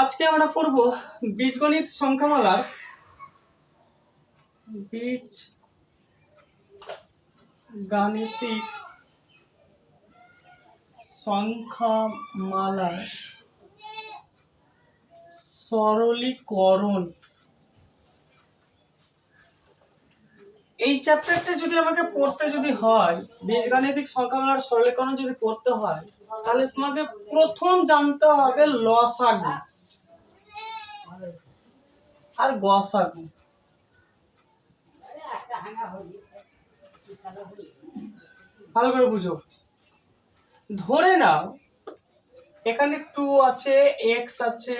আজকে আমরা পড়ব বীজগণিত সংখ্যামালার। বীজ গাণিতিক সংখ্যামালার সরলীকরণ। এই চ্যাপ্টারটা যদি আমাকে পড়তে যদি হয়, বীজগাণিতিক সংখ্যামালার সরলীকরণ যদি পড়তে হয়, তাহলে তোমাকে প্রথম জানতে হবে লসাগু। আর গসাগু ভালো করে বুঝো। ধরে নাও, এখানে টু আছে এক্স আছে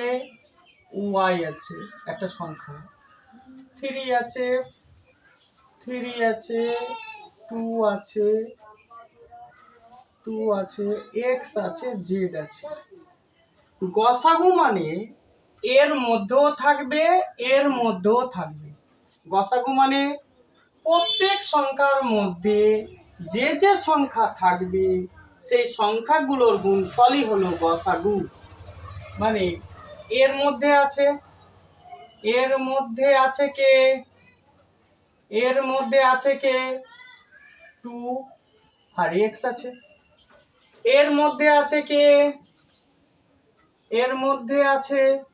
ওয়াই আছে, একটা সংখ্যা। থ্রি আছে থ্রি আছে টু আছে টু আছে এক্স আছে জেড আছে। গসাগু মানে এর মধ্যেও থাকবে, এর মধ্যেও থাকবে। গসাগু মানে প্রত্যেক সংখ্যার মধ্যে যে যে সংখ্যা থাকবে, সেই সংখ্যাগুলোর গুণফলই হলো গসাগু। মানে এর মধ্যে আছে, এর মধ্যে আছে কে? এর মধ্যে আছে কে? টু। আর এক্স আছে। এর মধ্যে আছে কে? এর মধ্যে আছে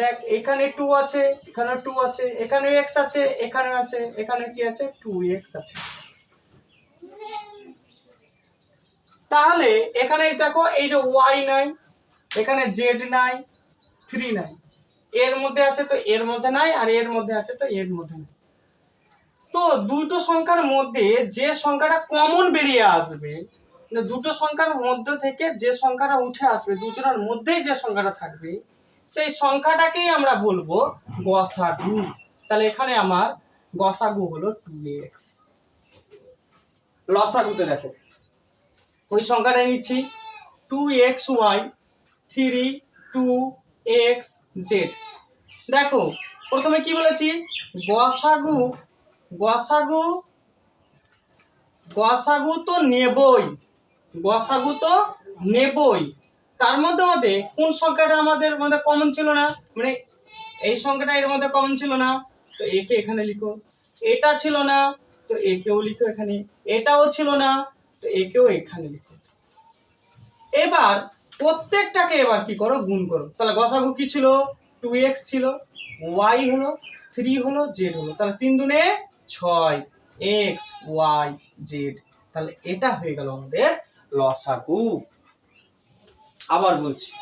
দেখ, এখানে টু আছে, এখানে টু আছে, এখানে এক্স আছে, এখানে আছে, এখানে কি আছে? টু এক্স আছে। তাহলে এখানে দেখো, এই যে ওয়াই নাই, এখানে জেড নাই থ্রি নাই। এর মধ্যে আছে তো এর মধ্যে নাই, আর এর মধ্যে আছে তো এর মধ্যে নাই। তো দুটো সংখ্যার মধ্যে যে সংখ্যাটা কমন বেরিয়ে আসবে মানে দুটো সংখ্যার মধ্যে থেকে যে সংখ্যাটা উঠে আসবে, দুজনের মধ্যেই যে সংখ্যাটা থাকবে সেই সংখ্যাটাকেই আমরা বলব গসাগু। তাহলে এখানে আমার গসাগু হলো টু এক্স লসাগুতে দেখো। ওই সংখ্যাটা নিচ্ছি। Two X Y three two X Z দেখো, প্রথমে কি বলেছি? গসাগু গসাগু গসাগু তো নেবই। গসাগু তো নেবই। তার মধ্যে মধ্যে কোন সংখ্যাটা আমাদের মধ্যে কমন ছিল না? মানে এই সংখ্যাটা এর মধ্যে কমন ছিল না? তো একে এখানে লিখো। এটা ছিল না, তো একেও লিখো এখানে। এটাও ছিল না, তো একেও এখানে লিখো। এবার প্রত্যেকটাকে এবার কি করো? গুণ করো। তাহলে গসাগু কি ছিল? টু এক্স ছিল। ওয়াই হলো থ্রি হলো জেড হলো। তাহলে তিন দুনে ছয় এক্স ওয়াই জেড তাহলে এটা হয়ে গেল আমাদের লসাগু। আবার বলছি।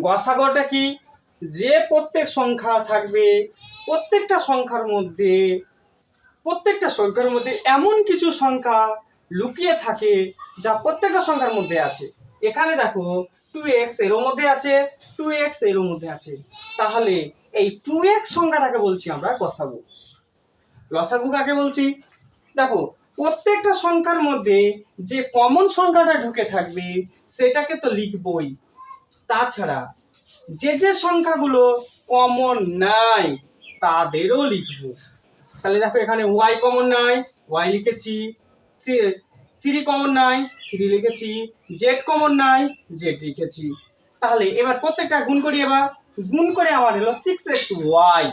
গসাগটা কি? যে প্রত্যেক সংখ্যা থাকবে, প্রত্যেকটা সংখ্যার মধ্যে, প্রত্যেকটা সংখ্যার মধ্যে এমন কিছু সংখ্যা লুকিয়ে থাকে যা প্রত্যেকটা সংখ্যার মধ্যে আছে। এখানে দেখো টু এক্স এরও মধ্যে আছে টু এক্স এরও মধ্যে আছে। তাহলে এই টু এক্স সংখ্যাটাকে বলছি আমরা গসাগু। লসাগু কাকে বলছি? দেখো প্রত্যেকটা সংখ্যার মধ্যে যে কমন সংখ্যাটা ঢুকে থাকবে, সেটাকে তো লিখবই। তাছাড়া যে যে সংখ্যাগুলো কমন নাই, তাদেরও লিখব। তাহলে দেখো এখানে ওয়াই কমন নাই ওয়াই লিখেছি, থ্রি কমন নাই, থ্রি লিখেছি জেড কমন নাই জেড লিখেছি। তাহলে এবার প্রত্যেকটা গুণ করি এবার। গুণ করে আমার হলো সিক্স এক্স ওয়াই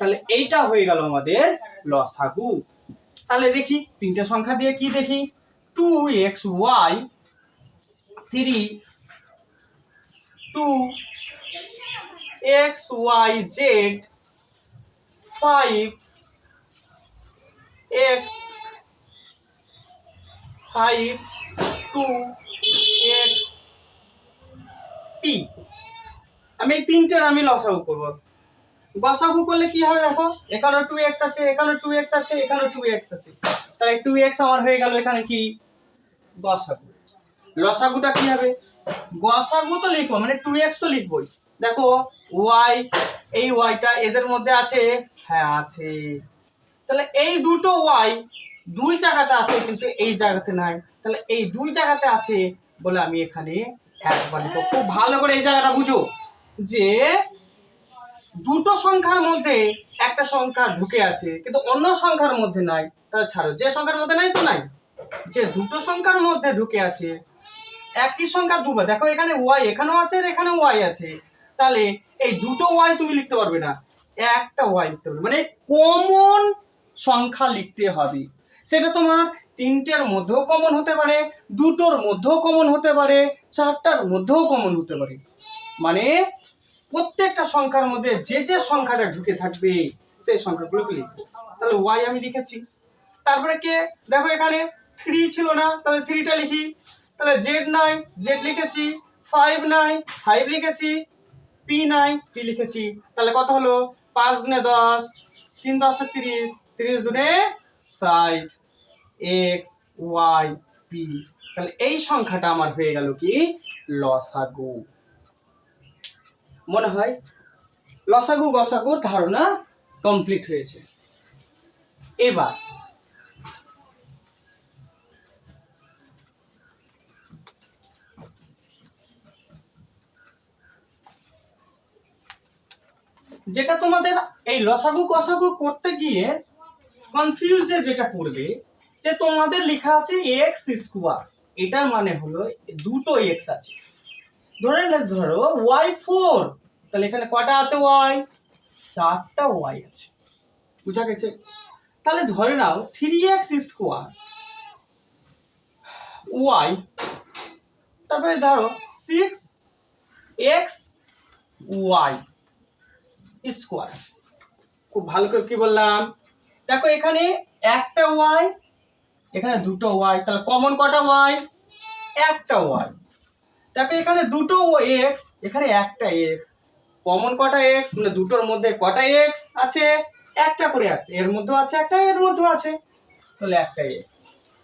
তাহলে এইটা হয়ে গেল আমাদের লসাগু। তাহলে দেখি, তিনটে সংখ্যা দিয়ে কি দেখি? Two X Y three two X Y Z five X five two X P আমি এই তিনটের আমি লসাগু করব। গসাগু করলে কি হবে দেখো? এখানে টু এক্স আছে, এখানে টু এক্স আছে, এখানে টু এক্স আছে। তাহলে টু এক্স আমার হয়ে গেল এখানে কি? গসাগু লসাগুটা কি হবে? গসাগু তো লিখব মানে টু এক্স তো লিখবোই। দেখো ওয়াই এই ওয়াইটা এদের মধ্যে আছে? হ্যাঁ আছে। তাহলে এই দুটো ওয়াই দুই জায়গাতে আছে, কিন্তু এই জায়গাতে নাই। তাহলে এই দুই জায়গাতে আছে বলে আমি এখানে একবার খুব ভালো করে এই জায়গাটা বুঝো যে দুটো সংখ্যার মধ্যে একটা সংখ্যা ঢুকে আছে, কিন্তু অন্য সংখ্যার মধ্যে নাই। তাহলে ছাড়ো, যে সংখ্যার মধ্যে নাই তো নাই। যে দুটো সংখ্যার মধ্যে ঢুকে আছে, একই সংখ্যা দুবার, দেখো এখানে ওয়াই এখানেও আছে আর এখানে ওয়াই আছে। তাহলে এই দুটো ওয়াই তুমি লিখতে পারবে না, একটা ওয়াই লিখতে পারবে মানে কমন সংখ্যা লিখতে হবে। সেটা তোমার তিনটের মধ্যেও কমন হতে পারে, দুটোর মধ্যেও কমন হতে পারে, চারটার মধ্যেও কমন হতে পারে। মানে প্রত্যেকটা সংখ্যার মধ্যে যে যে সংখ্যাটা ঢুকে থাকবে, সেই সংখ্যাগুলোকে লিখব তাহলে ওয়াই আমি লিখেছি। তারপরে কে? দেখো এখানে থ্রি ছিল না, তাহলে থ্রিটা লিখি। তাহলে জেড নাই জেড লিখেছি ফাইভ নাই ফাইভ লিখেছি পি নাই পি লিখেছি। তাহলে কত হলো? পাঁচ দুনে দশ, তিন দশে তিরিশ তিরিশ দুনে ষাট। এক্স ওয়াই পি তাহলে এই সংখ্যাটা আমার হয়ে গেল কি? লসাগু। মনে হয় লসাগু গসাগুর ধারণা কমপ্লিট হয়েছে। এবার যেটা তোমাদের এই লসাগু কসাগু করতে গিয়ে কনফিউজে যেটা করবে যে তোমাদের লেখা আছে এক্স স্কোয়ার এটার মানে হলো দুটো এক্স আছে। ধরে ধরো ওয়াই ফোর তাহলে এখানে কটা আছে ওয়াই চারটা ওয়াই আছে। বুঝা গেছে? তাহলে ধরে নাও থ্রি এক্স স্কোয়ার ওয়াই তারপরে ধরো সিক্স এক্স ওয়াই স্কোয়ার খুব ভালো করে কি বললাম? দেখো এখানে একটা ওয়াই এখানে দুটো ওয়াই তাহলে কমন কটা ওয়াই একটা ওয়াই দেখো এখানে দুটো এক্স এখানে একটা এক্স কমন কটা এক্স মানে দুটোর মধ্যে কটা এক্স আছে? একটা করে আছে এর মধ্যে আছে একটা, এর মধ্যে আছে। তাহলে একটা এক্স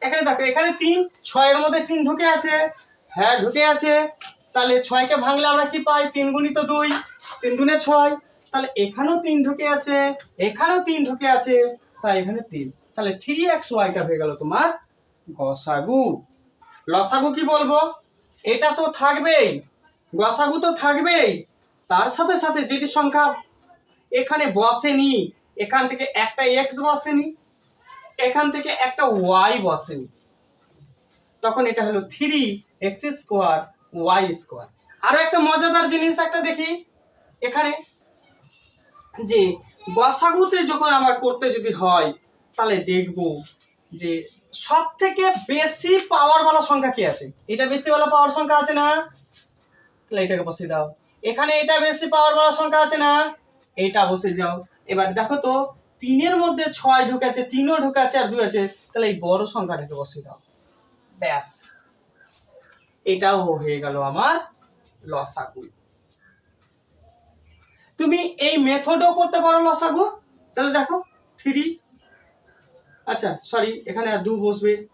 এখানে দেখো, এখানে তিন ছয়ের মধ্যে তিন ঢুকে আছে। হ্যাঁ ঢুকে আছে। তাহলে ছয়কে ভাঙলে আমরা কি পাই? তিন গুণিত দুই, তিন গুণে ছয়। তাহলে এখানেও তিন ঢুকে আছে, এখানেও তিন ঢুকে আছে। তাই এখানে তিন। তাহলে থ্রি এক্স ওয়াইটা হয়ে গেল তোমার গসাগু। লসাগু কি বলব? এটা তো থাকবেই। গসাগু তো থাকবেই। তার সাথে সাথে যেটি সংখ্যা এখানে বসেনি, এখান থেকে একটা এক্স বসেনি, এখান থেকে একটা ওয়াই বসেনি। তখন এটা হলো three X square Y square আরও একটা মজাদার জিনিস একটা দেখি, এখানে যে গসাগুতে যখন আমার করতে যদি হয়, তাহলে দেখব যে সব থেকে বেশি পাওয়ারওয়ালা সংখ্যা কি আছে? এটা বেশিওয়ালা পাওয়ার সংখ্যা আছে না? তাহলে এটাকে বসিয়ে দাও। এখানে এটা বেশি পাওয়ার वाला সংখ্যা আছে না? এটা বসে যাও। এবার দেখো তো, তিনের মধ্যে ছয় ঢুকেছে, তিনও ঢুকেছে আর দুই আছে। তাহলে এই বড় সংখ্যাটাকে বসিয়ে দাও। ব্যাস। এটাও হয়ে গেল আমার লসাগু। তুমি এই মেথডও করতে পারো লসাগু। তাহলে দেখো থ্রি আচ্ছা সরি এখানে আর দু বসবে।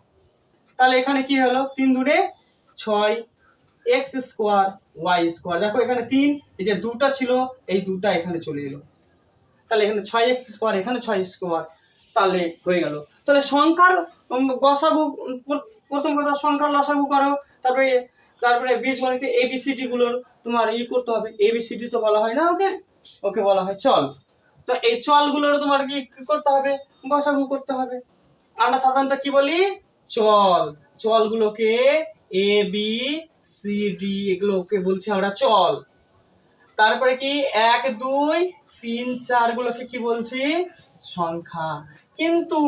তাহলে এখানে কি হলো? তিন দুনে ছয় এক্স স্কোয়ার ওয়াই স্কোয়ার দেখো এখানে তিন, এই যে দুটা ছিল, এই দুটা এখানে চলে এলো। তাহলে এখানে ছয় এক্স স্কোয়ার এখানে ছয় স্কোয়ার তাহলে হয়ে গেল। তাহলে সংখ্যার গসাগু প্রথম কথা সংখ্যার লসাগু করো। তারপরে তারপরে বীজগণিতে এবিসিডি গুলোর তোমার ই করতে হবে। এবিসিডি তো বলা হয় না, ওকে? ওকে বলা হয় চল। তো এই চলগুলোর তোমার কি করতে হবে? গসাগু করতে হবে। আমরা সাধারণত কি বলি? চল। চলগুলোকে এ বি সি ডি এগুলোকে বলছি আমরা চল। তারপরে কি? এক, দুই, তিন, চার গুলোকে কি বলছি? সংখ্যা। কিন্তু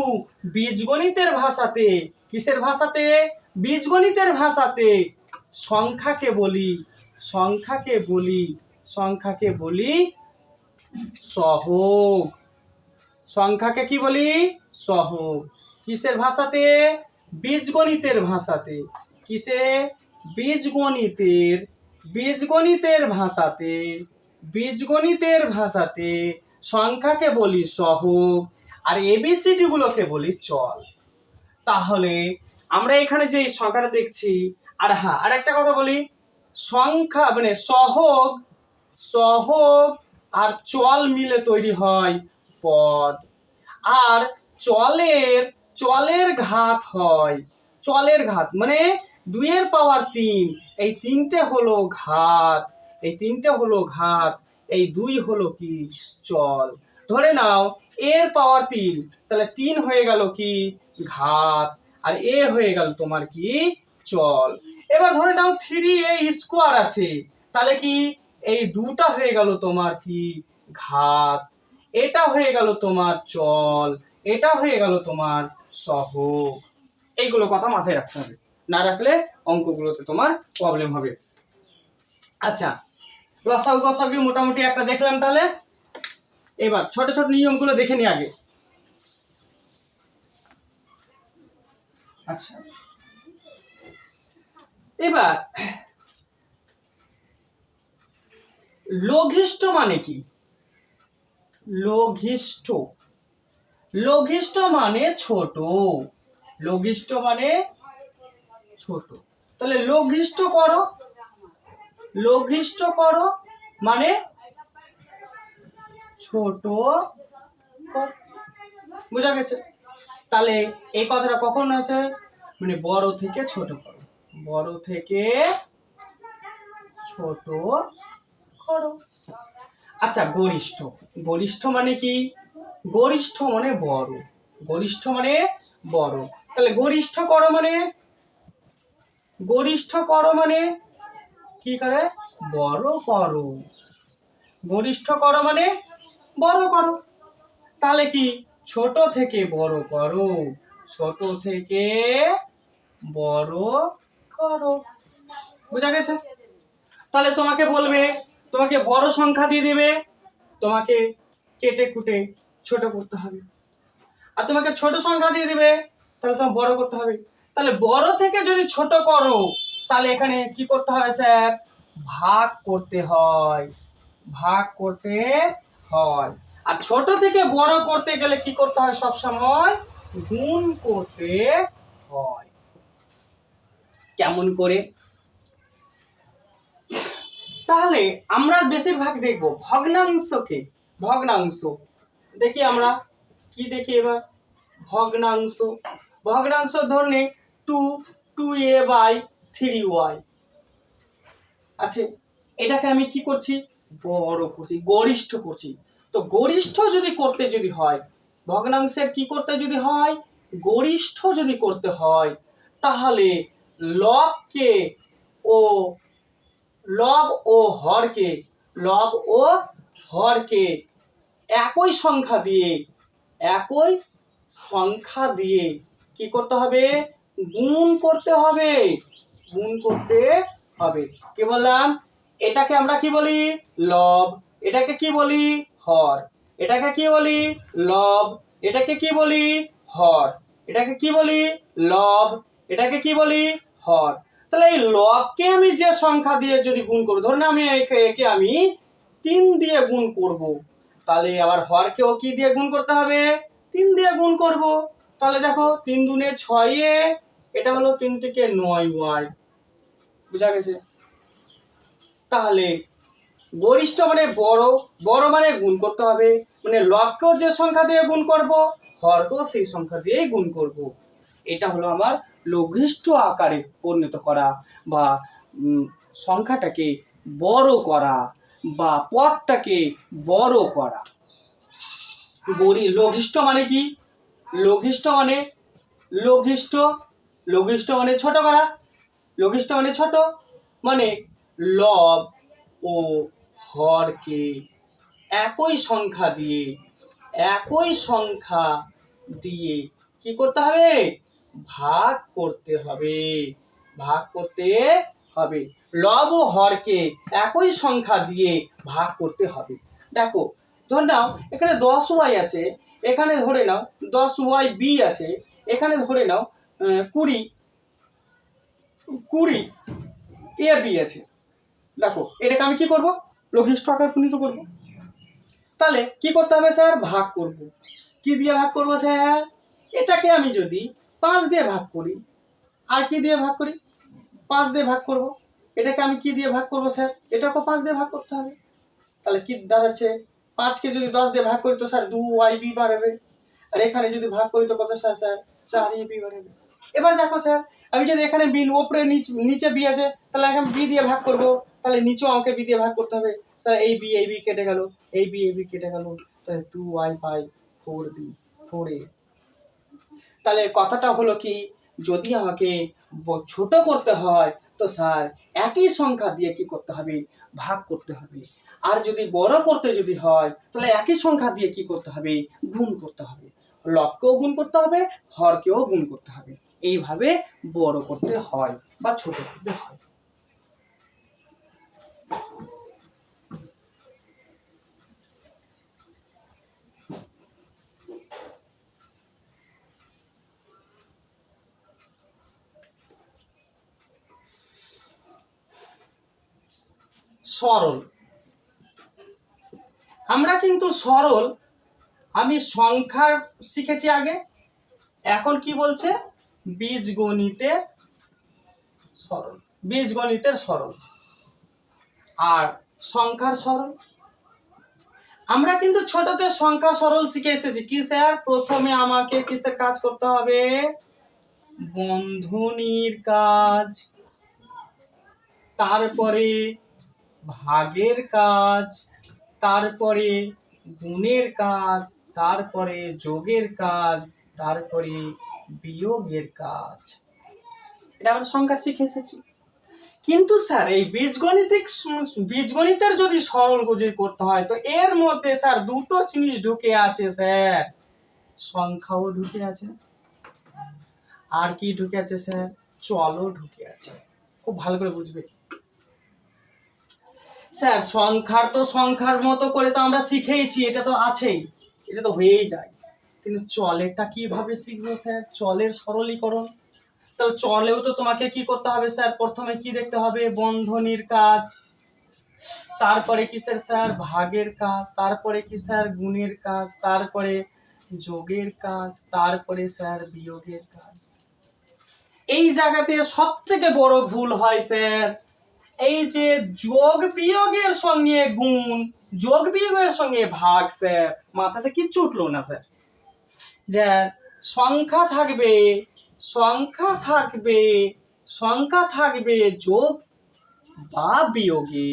বীজগণিতের ভাষাতে, কিসের ভাষাতে? বীজগণিতের ভাষাতে সংখ্যাকে বলি সংখ্যাকে বলি সংখ্যাকে বলি সহগ। সংখ্যাকে কি বলি? সহগ। কিসের ভাষাতে? বীজগণিতের ভাষাতে। কিসে? বীজগণিতের বীজগণিতের ভাষাতে বীজগণিতের ভাষাতে সংখ্যাকে বলি সহগ আর এবিসিডি গুলোকে বলি চল। তাহলে আমরা এখানে যে সংখ্যাটা দেখছি, আর হ্যাঁ আর একটা কথা বলি, সংখ্যা মানে সহগ সহগ আর চল মিলে তৈরি হয় পদ। আর চলের চলের ঘাত হয়, চলের ঘাত মানে দুইয়ের পাওয়ার তিন। এই তিনটে হলো ঘাত। এই তিনটে হলো ঘাত। এই দুই হলো কি? চল। ধরে নাও, এর পাওয়ার তিন। তাহলে তিন হয়ে গেল কি? ঘাত। আর এ হয়ে গেল তোমার কি? চল। এবার ধরে নাও, থ্রি এ স্কোয়ার আছে। তাহলে কি? এই দুটা হয়ে গেল তোমার কি? ঘাত। এটা হয়ে গেল তোমার চল। এটা হয়ে গেল তোমার সহ এইগুলো কথা মাথায় রাখতে হবে। না রাখলে অঙ্কগুলোতে তোমার প্রবলেম হবে। আচ্ছা লসাগু গসাগু মোটামুটি একটা দেখলাম তাহলে। এবার ছোট ছোট নিয়মগুলো দেখে নি আগে। আচ্ছা। এবার, লঘিষ্ঠ মানে কি? লঘিষ্ঠ। লঘিষ্ঠ মানে ছোট। লঘিষ্ঠ মানে ছোট। তাহলে লঘিষ্ঠ করো। লঘিষ্ঠ করো মানে ছোট। বোঝা গেছে? তাহলে এই কথাটা কখন আছে মানে বড় থেকে ছোট করো। বড় থেকে ছোট করো। আচ্ছা গরিষ্ঠ। গরিষ্ঠ মানে কি? গরিষ্ঠ মানে বড়। গরিষ্ঠ মানে বড়। তাহলে গরিষ্ঠ করো মানে গরিষ্ঠ করো মানে? কি করে? বড় করো। গরিষ্ঠ করো মানে? বড় করো। তাহলে কি? ছোট থেকে বড় করো। ছোট থেকে বড় করো। বোঝা গেছে? তাহলে তোমাকে বলবে, তোমাকে বড় সংখ্যা দিয়ে দেবে। তোমাকে কেটে কুটে ছোট করতে হবে। আর তোমাকে ছোট সংখ্যা দিয়ে দেবে, তাহলে তোমার বড় করতে হবে। তাহলে বড় থেকে যদি ছোট করো, তাহলে এখানে কি করতে হয় স্যার? ভাগ করতে হয়। ভাগ করতে হয়। আর ছোট থেকে বড় করতে গেলে কি করতে হয় সব সময়? গুণ করতে হয়। কেমন করে? তাহলে আমরা বেশিরভাগ দেখব ভগ্নাংশকে, ভগ্নাংশ। দেখি আমরা, কি দেখি এবার? ভগ্নাংশ। ভগ্নাংশ ধরনে two two A by three Y আছে এটাকে আমি কি করছি? বড় করছি, গরিষ্ঠ করছি। তো গরিষ্ঠ যদি করতে যদি হয়, ভগ্নাংশের কি করতে যদি হয়? গরিষ্ঠ যদি করতে হয়, তাহলে লবকে ও, লব ও হরকে লব ও হরকে একই সংখ্যা দিয়ে, একই সংখ্যা দিয়ে কি করতে হবে? গুণ করতে হবে। গুণ করতে হবে। কি বললাম? এটাকে আমরা কি বলি? লব। এটাকে কি বলি? হর। এটাকে কি বলি? লব। এটাকে কি বলি? হর। এটাকে কি বলি? লব। এটাকে কি বলি? হর। তাহলে এই লবকে আমি যে সংখ্যা দিয়ে যদি গুণ করব, ধরুন আমি একে আমি তিন দিয়ে গুণ করব। তাহলে আবার হরকেও কি দিয়ে গুণ করতে হবে? তিন দিয়ে গুণ করব। তাহলে দেখো, তিন দুনে ছয়ে এটা হলো তিন থেকে নয় ওয়াই। বুঝা গেছে? তাহলে গরিষ্ঠ মানে বড় বড় মানে গুণ করতে হবে। মানে লবকেও যে সংখ্যা দিয়ে গুণ করব, হরকেও সেই সংখ্যা দিয়েই গুণ করব। এটা হলো আমার লঘিষ্ঠ আকারে পরিণত করা বা সংখ্যাটাকে বড় করা বা পথটাকে বড় করা। গরি, লঘিষ্ঠ মানে কি? লঘিষ্ঠ মানে লঘিষ্ঠ লঘিষ্ঠ মানে ছোট করা। লঘিষ্ঠ মানে ছোট মানে লব ও হরকে একই সংখ্যা দিয়ে, একই সংখ্যা দিয়ে কি করতে হবে? ভাগ করতে হবে, ভাগ করতে হবে। লব ও হরকে একই সংখ্যা দিয়ে ভাগ করতে হবে। দেখো, ধরে নাও, এখানে দশ ওয়াই আছে, এখানে ধরে নাও, দশ ওয়াই বি আছে, এখানে ধরে নাও কুড়ি কুড়ি, এ বি আছে। দেখো, এটাকে আমি কি করব? লঘিষ্ঠ আকার পরিণত করব। তাহলে কি করতে হবে স্যার? ভাগ করব। কি দিয়ে ভাগ করব স্যার? এটাকে আমি যদি পাঁচ দিয়ে ভাগ করি, আর কি দিয়ে ভাগ করি? পাঁচ দিয়ে ভাগ করব। এটাকে আমি কি দিয়ে ভাগ করব স্যার? এটাকেও পাঁচ দিয়ে ভাগ করতে হবে। তাহলে কি দাঁড়াচ্ছে? পাঁচকে যদি দশ দিয়ে ভাগ করি তো স্যার দু ওয়াই বি বাড়াবে। আর এখানে যদি ভাগ করি তো কত স্যার? স্যার, চার এ বি বাড়াবে। এবার দেখো স্যার, আমি যদি এখানে বি ওপরে নিচ বি আছে, তাহলে এখন বি দিয়ে ভাগ করব। তাহলে নিচেও আমাকে বি দিয়ে ভাগ করতে হবে। স্যার, এই বি এই বি কেটে গেল। এই বি এই বি কেটে গেল। তাহলে two Y by four B four A তাহলে কথাটা হলো কি, যদি আমাকে ছোট করতে হয়, তো স্যার, একই সংখ্যা দিয়ে কি করতে হবে? ভাগ করতে হবে। আর যদি বড় করতে যদি হয়, তাহলে একই সংখ্যা দিয়ে কি করতে হবে? গুণ করতে হবে। লবকেও গুণ করতে হবে, হরকেও গুণ করতে হবে। এইভাবে বড় করতে হয় বা ছোট করতে হয়। সরল। আমরা কিন্তু সরল। আমি সংখ্যার শিখেছি আগে। এখন কি বলছে? বীজগণিতের সরল বীজগণিতের সরল। আর সংখ্যার সরল? আমরা কিন্তু ছোটতে সংখ্যা সরল শিখে এসেছি। কি স্যার? প্রথমে আমাকে কিসের কাজ করতে হবে? বন্ধনীর কাজ, তারপরে ভাগের কাজ, তারপরে গুণের কাজ, তারপরে যোগের কাজ, তারপরে বিয়োগের কাজ। এটা আমরা সংখ্যা শিখে এসেছি। কিন্তু স্যার, এই বীজগণিতিক বীজগণিতের যদি সরল যদি করতে হয়, তো এর মধ্যে স্যার দুটো জিনিস ঢুকে আছে স্যার। সংখ্যাও ঢুকে আছে। আর কি ঢুকে আছে স্যার? চলও ঢুকে আছে। খুব ভালো করে বুঝবে। স্যার, সংখ্যার তো সংখ্যার মতো করে তো আমরা শিখেইছি, এটা তো আছেই। এটা তো হয়েই যায়। কিন্তু চলেরটা কীভাবে শিখব স্যার? চলের সরলীকরণ। তাহলে চলেও তো তোমাকে কি করতে হবে স্যার? প্রথমে কি দেখতে হবে? বন্ধনীর কাজ। তারপরে কি স্যার? স্যার, ভাগের কাজ। তারপরে কি স্যার? গুণের কাজ। তারপরে যোগের কাজ। তারপরে স্যার, বিয়োগের কাজ। এই জায়গাতে সব থেকে বড় ভুল হয় স্যার। এই যে যোগ বিয়োগের সঙ্গে গুণ, যোগ বিয়োগের সঙ্গে ভাগ, স্যার, মাথাতে কিচ্ছু উঠল না, স্যার। যে সংখ্যা থাকবে সংখ্যা থাকবে সংখ্যা থাকবে যোগ বা বিয়োগে।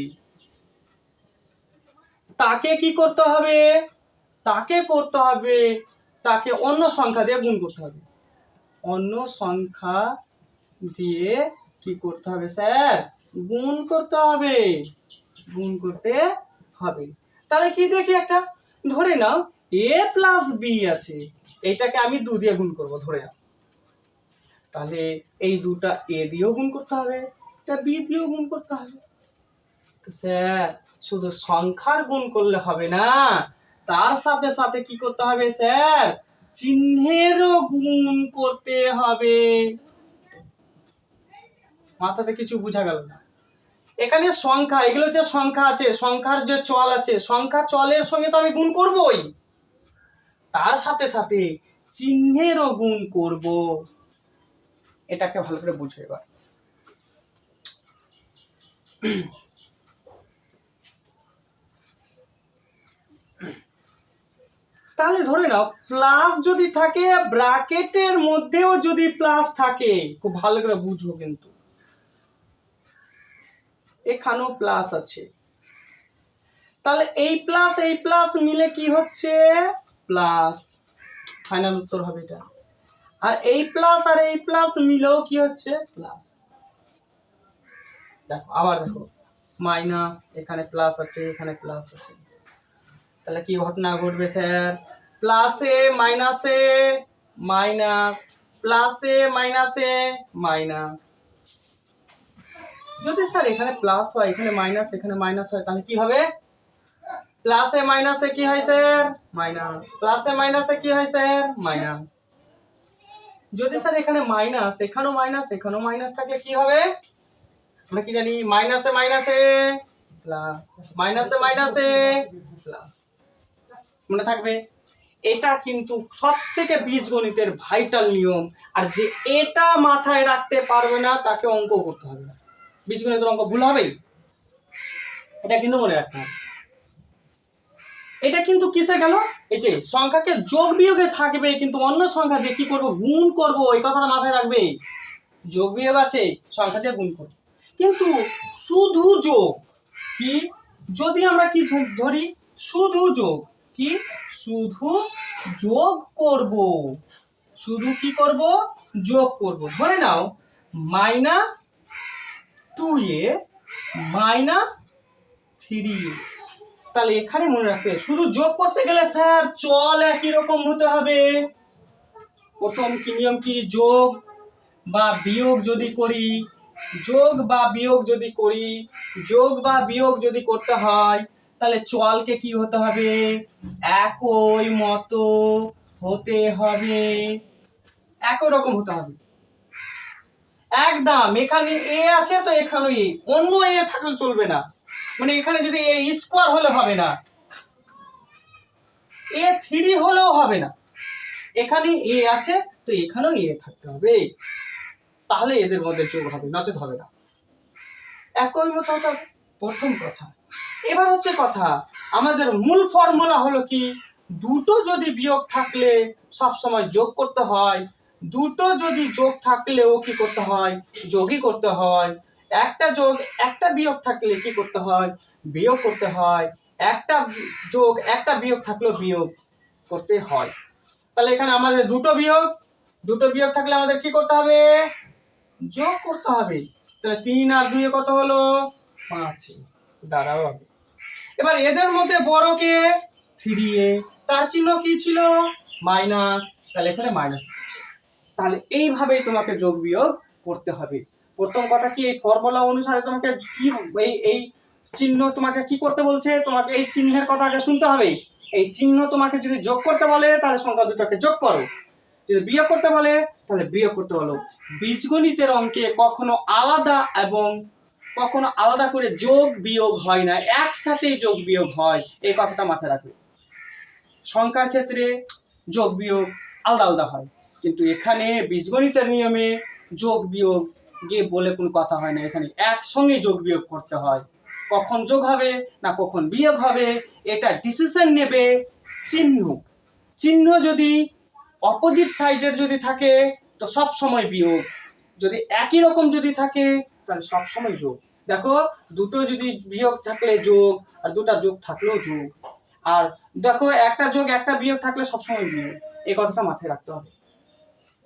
তাকে কি করতে হবে? তাকে করতে হবে, তাকে অন্য সংখ্যা দিয়ে গুণ করতে হবে। অন্য সংখ্যা দিয়ে কি করতে হবে স্যার? গুণ করতে হবে। গুণ করতে হবে। তাহলে কি দেখি একটা? ধরে নাও এ প্লাস বি আছে। এইটাকে আমি দু দিয়ে গুণ করব, ধরে নাও। তাহলে এই দুটা এ দিয়েও গুণ করতে হবে, এটা বি দিয়েও গুণ করতে হবে। তো স্যার, শুধু সংখ্যার গুণ করলে হবে না, তার সাথে সাথে কি করতে হবে স্যার? চিহ্নেরও গুণ করতে হবে। মাথাতে কিছু বোঝা গেল না। এখানে সংখ্যা, এগুলো যে সংখ্যা আছে, সংখ্যার যে চল আছে, সংখ্যা চলের সঙ্গে তো আমি গুণ করবই। তার সাথে সাথে চিহ্নেরও গুণ করব। এটাকে ভালো করে বুঝো এবার। তাহলে ধরে নাও প্লাস যদি থাকে, ব্র্যাকেটের মধ্যেও যদি প্লাস থাকে, খুব ভালো করে বুঝো কিন্তু। এখানেও প্লাস আছে। তাহলে এই প্লাস এই প্লাস মিলে কি হচ্ছে? প্লাস ফাইনাল উত্তর হবে এটা। আর এই প্লাস আর এই প্লাস মিলেও কি হচ্ছে? প্লাস দেখো, আবার দেখো মাইনাস এখানে প্লাস আছে, এখানে প্লাস আছে। তাহলে কি ঘটনা ঘটবে স্যার? প্লাসে মাইনাসে মাইনাস প্লাসে মাইনাসে মাইনাস যদি স্যার এখানে প্লাস হয়, এখানে মাইনাস এখানে মাইনাস হয়, তাহলে কি হবে? প্লাসে মাইনাসে কি হয় স্যার মাইনাস প্লাসে মাইনাসে কি হয় স্যার মাইনাস যদি স্যার এখানে মাইনাস এখানেও মাইনাস এখানেও মাইনাস থাকলে কি হবে? আমরা কি জানি? মাইনাসে মাইনাসে প্লাস মাইনাসে মাইনাসে প্লাস মনে থাকবে? এটা কিন্তু সব থেকে বীজগণিতের ভাইটাল নিয়ম। আর যে এটা মাথায় রাখতে পারবে না, তাকে অঙ্ক করতে হবে না। বীজগণিতের অঙ্ক ভুল হবেই? এটা কিন্তু মনে রাখতে হবে। এটা কিন্তু কিসে গেল? এই যে সংখ্যাকে যোগ বিয়োগে থাকবে, কিন্তু অন্য সংখ্যা দিয়ে কি করব? গুণ করব, এই কথাটা মাথায় রাখবে। যোগ বিয়োগ আছে, সংখ্যা দিয়ে গুণ করব। কিন্তু শুধু যোগ কি? যদি আমরা কি ধরি, শুধু যোগ কি? শুধু যোগ করব। শুধু কি করব? যোগ করব। ধরে নাও minus two A minus three A তাহলে এখানে মনে রাখবে, শুধু যোগ করতে গেলে স্যার চল একই রকম হতে হবে। প্রথম কি নিয়ম কি? যোগ বা বিয়োগ যদি করি, যোগ বা বিয়োগ যদি করি, যোগ বা বিয়োগ যদি করতে হয়, তাহলে চলকে কি হতে হবে? একই মতো হতে হবে। একই রকম হতে হবে। একদম, এখানে এ আছে তো এখানে অন্য এ থাকলে চলবে না। মানে এখানে যদি এ স্কোয়ার হলে হবে না এ থ্রি হলেও হবে না। এখানে এ আছে, তো এখানেও এ থাকতে হবে। তাহলে এদের মধ্যে যোগ হবে, নচেত হবে না। একই মতো প্রথম কথা। এবার হচ্ছে কথা, আমাদের মূল ফর্মুলা হলো কি? দুটো যদি বিয়োগ থাকলে সব সময় যোগ করতে হয়, দুটো যদি যোগ থাকলেও কি করতে হয়? যোগই করতে হয়। একটা যোগ, একটা বিয়োগ থাকলে কি করতে হয়? বিয়োগ করতে হয়। একটা যোগ, একটা বিয়োগ থাকলেও বিয়োগ করতে হয়। তাহলে এখানে আমাদের দুটো বিয়োগ দুটো বিয়োগ থাকলে আমাদের কি করতে হবে? যোগ করতে হবে। তাহলে তিন আর দুয়ে কত হলো? পাঁচ। দাঁড়াও হবে এবার এদের মধ্যে বড় কে? থ্রি এ তার চিহ্ন কি ছিল? মাইনাস। তাহলে এখানে মাইনাস। তাহলে এইভাবেই তোমাকে যোগ বিয়োগ করতে হবে। প্রথম কথা কি, এই ফর্মুলা অনুসারে তোমাকে কি, এই এই চিহ্ন তোমাকে কি করতে বলছে? তোমাকে এই চিহ্নের কথা আগে শুনতে হবে। এই চিহ্ন তোমাকে যদি যোগ করতে বলে, তাহলে সংখ্যা দুটোকে যোগ করো। যদি বিয়োগ করতে বলে, তাহলে বিয়োগ করতে বলো। বীজগণিতের অঙ্কে কখনো আলাদা এবং কখনো আলাদা করে যোগ বিয়োগ হয় না। একসাথেই যোগ বিয়োগ হয়। এই কথাটা মাথায় রাখবে। সংখ্যার ক্ষেত্রে যোগ বিয়োগ আলাদা আলাদা হয়। কিন্তু এখানে বীজগণিতের নিয়মে যোগ বিয়োগ গিয়ে বলে কোনো কথা হয় না এখানে। একসঙ্গে যোগ বিয়োগ করতে হয়। কখন যোগ হবে না কখন বিয়োগ হবে, এটা ডিসিশন নেবে চিহ্ন। চিহ্ন যদি অপোজিট সাইডের যদি থাকে, তো সব সময় বিয়োগ। যদি একই রকম যদি থাকে, তাহলে সব সময় যোগ। দেখো, দুটো যদি বিয়োগ থাকলে যোগ, আর দুটা যোগ থাকলেও যোগ। আর দেখো, একটা যোগ, একটা বিয়োগ থাকলে সবসময় বিয়োগ। এই কথাটা মাথায় রাখতে হবে।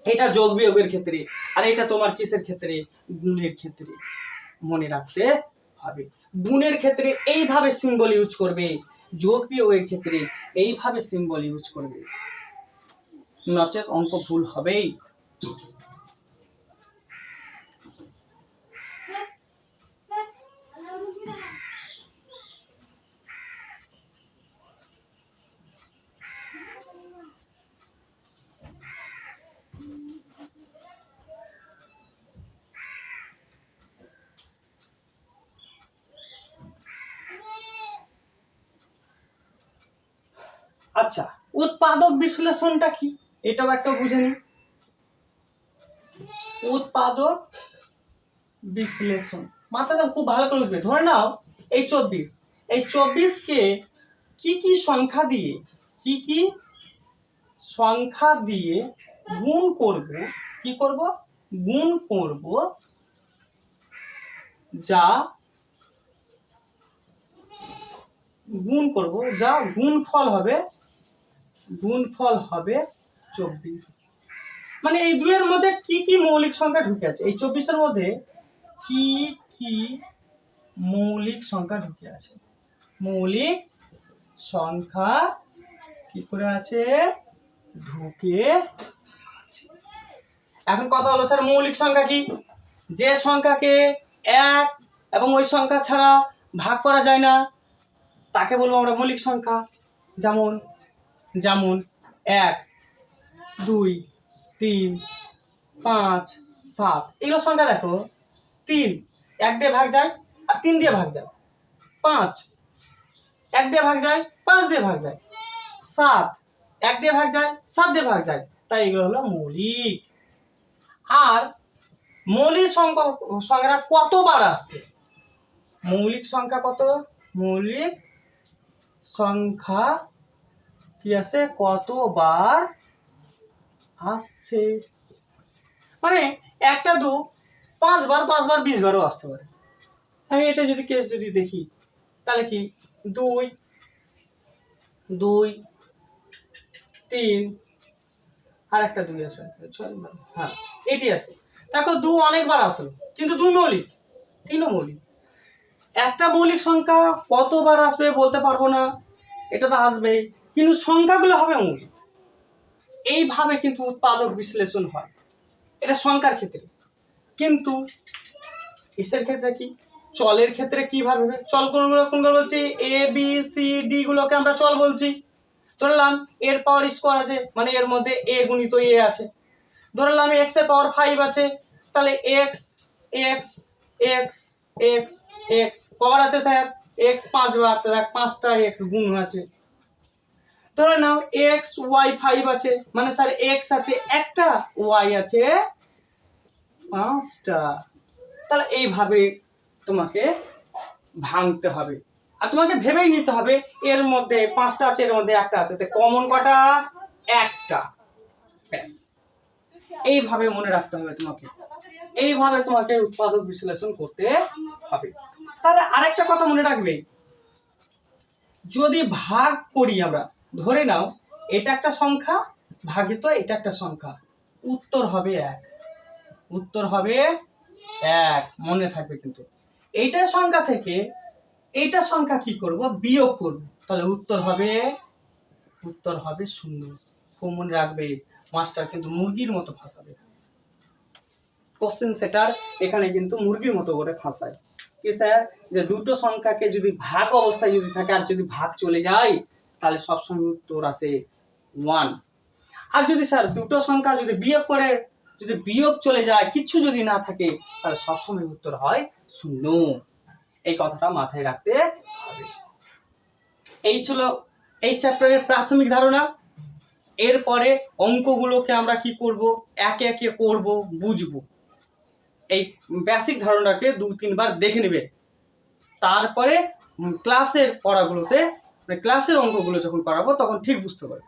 এটা যোগ বিয়োগের ক্ষেত্রে, আর এটা তোমার কিসের ক্ষেত্রে? গুণের ক্ষেত্রে। মনে রাখতে হবে। গুণের ক্ষেত্রে এইভাবে সিম্বল ইউজ করবে। যোগ বিয়োগের ক্ষেত্রে এইভাবে সিম্বল ইউজ করবে। নচেত অঙ্ক ভুল হবেই আচ্ছা উৎপাদক বিশ্লেষণটা কি? এটাও একটা বুঝে নি। উৎপাদক বিশ্লেষণ। মাথাটা খুব ভালো করে বুঝবে। ধরে নাও, এই চব্বিশ। এই চব্বিশকে কি কি সংখ্যা দিয়ে, কি কি সংখ্যা দিয়ে গুণ করব, কি করব? গুণ করব যা গুণ করব, যা গুণফল হবে গুণফল হবে চব্বিশ। মানে এই দুইয়ের মধ্যে কি কি মৌলিক সংখ্যা ঢুকে আছে এই চব্বিশের মধ্যে কি কি মৌলিক সংখ্যা ঢুকে আছে? মৌলিক সংখ্যা কি করে আছে? ঢুকে আছে। এখন কথা হলো, স্যার, মৌলিক সংখ্যা কি? যে সংখ্যাকে এক এবং ওই সংখ্যা ছাড়া ভাগ করা যায় না, তাকে বলব আমরা মৌলিক সংখ্যা। যেমন যেমন এক, দুই, তিন, পাঁচ, সাত। এগুলো সংখ্যা দেখো। তিন, এক দিয়ে ভাগ যায় আর তিন দিয়ে ভাগ যায়। পাঁচ, এক দিয়ে ভাগ যায়, পাঁচ দিয়ে ভাগ যায়। সাত, এক দিয়ে ভাগ যায়, সাত দিয়ে ভাগ যায়। তাই এগুলো হলো মৌলিক। আর মৌলিক সংখ্যা, সংখ্যাটা কতবার আসছে? মৌলিক সংখ্যা কত? মৌলিক সংখ্যা কি আছে? কতবার আসছে? মানে একটা দু, পাঁচবার, দশবার বিশ বারও আসতে পারে। আমি এটা যদি কেস যদি দেখি, তাহলে কি? দুই দুই, তিন, আর একটা দুই আসবে। হ্যাঁ এটি আসবে। দেখো, দু অনেকবার আসলো, কিন্তু দুই মৌলিক, তিনও মৌলিক। একটা মৌলিক সংখ্যা কতবার আসবে বলতে পারব না, এটা তো আসবেই। কিন্তু সংখ্যাগুলো হবে মৌলিক। এইভাবে কিন্তু উৎপাদক বিশ্লেষণ হয়। এটা সংখ্যার ক্ষেত্রে। কিন্তু ইসের ক্ষেত্রে কি? চলের ক্ষেত্রে কীভাবে? চল কোনগুলো কোনগুলো বলছি? এ বি সি ডি গুলোকে আমরা চল বলছি। ধরলাম এর পাওয়ার স্কোয়ার আছে মানে এর মধ্যে এ গুণিত এ আছে। ধরলাম এক্সের পাওয়ার ফাইভ আছে, তাহলে X X X X X কবার আছে স্যার। এক্স পাঁচবার তো দেখ পাঁচটা এক্স গুণ আছে ধরে নাও এক্স ওয়াই ফাইভ আছে। মানে স্যার এক্স আছে, একটা ওয়াই আছে, পাঁচটা। তাহলে এইভাবে তোমাকে ভাঙতে হবে। আর তোমাকে ভেবেই নিতে হবে, এর মধ্যে পাঁচটা আছে, এর মধ্যে একটা আছে। তো কমন কটা? একটা। ব্যাস। এইভাবে মনে রাখতে হবে তোমাকে। এইভাবে তোমাকে উৎপাদক বিশ্লেষণ করতে হবে। তাহলে আরেকটা কথা মনে রাখবে। যদি ভাগ করি আমরা ধরে নাও, এটা একটা সংখ্যা, ভাগিত এটা একটা সংখ্যা। উত্তর হবে এক। উত্তর হবে এক। মনে থাকবে কিন্তু। এইটা সংখ্যা থেকে এইটা সংখ্যা কি করব? বিয়োগ করব। তাহলে উত্তর হবে উত্তর হবে শূন্য। খুব মনে রাখবে, মাস্টার কিন্তু মুরগির মতো ফাঁসাবে। কোশ্চেন সেটার এখানে কিন্তু মুরগির মতো করে ফাঁসায়। কি স্যার যে দুটো সংখ্যাকে যদি ভাগ অবস্থায় যদি থাকে আর যদি ভাগ চলে যায় তাহলে সবসময় উত্তর আসে ওয়ান আর যদি স্যার দুটো সংখ্যা যদি বিয়োগ করে, যদি বিয়োগ চলে যায়, কিছু যদি না থাকে, তাহলে সবসময় উত্তর হয় শূন্য। এই কথাটা মাথায় রাখতে হবে। এই ছিল এই চ্যাপ্টারের প্রাথমিক ধারণা। এরপরে অঙ্কগুলোকে আমরা কি করব? একে একে করব, বুঝব। এই বেসিক ধারণাটাকে দু তিনবার দেখে নেবে। তারপরে ক্লাসের পড়াগুলোতে মানে ক্লাসের অঙ্কগুলো যখন করাবো তখন ঠিক বুঝতে পারবে।